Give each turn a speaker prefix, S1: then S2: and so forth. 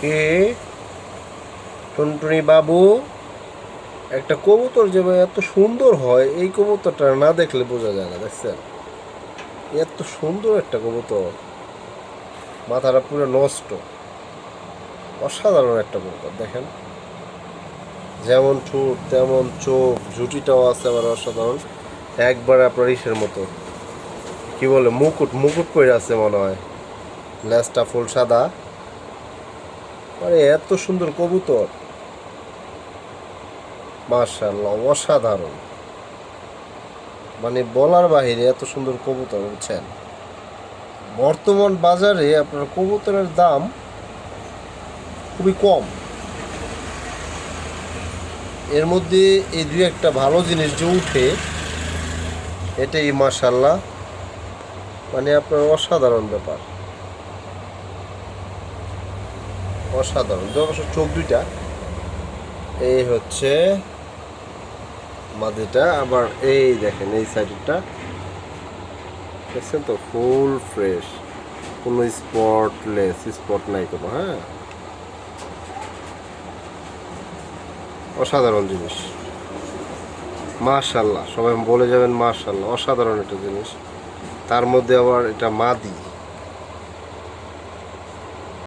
S1: কে? টুনটুনি বাবু, একটা কবুতর যে এত সুন্দর হয়, এই কবুতরটা না দেখলে বোঝা যায় না, দেখছেন? এত সুন্দর একটা কবুতর। মাথাটা পুরো নষ্ট। অসাধারণ একটা কবুতর, দেখেন? যেমন ঠোঁট, তেমন চোখ, ঝুটিটাও আছে আবার অসাধারণ। একবার আপনার ইসের মতো। কি বলে, মুকুট মুকুট করে আছে মনে হয়। লেজটা ফুল সাদা। আরে, এত সুন্দর কবুতর। মার্শাল্লাহ অসাধারণ। মানে বলার বাহিরে এত সুন্দর কবুতর, বুঝছেন? বর্তমান বাজারে আপনার কবুতরের দাম খুবই কম। এর মধ্যে এই দুই একটা ভালো জিনিস যে উঠে, এটাই মার্শাল্লাহ মানে আপনার অসাধারণ ব্যাপার। অসাধারণ। অবশ্য চোখ দুইটা। এই হচ্ছে মাদিটা। আবার এই দেখেন, এই সাইডটা। দেখছেন তো? ফুল ফ্রেশ কোনো স্পটলেস স্পট নাই কোনো হ্যাঁ? অসাধারণ জিনিস। মাশাল্লাহ, সবাই বলে যাবেন মাশাল্লাহ, অসাধারণ একটা জিনিস। তার মধ্যে আবার এটা মাদি।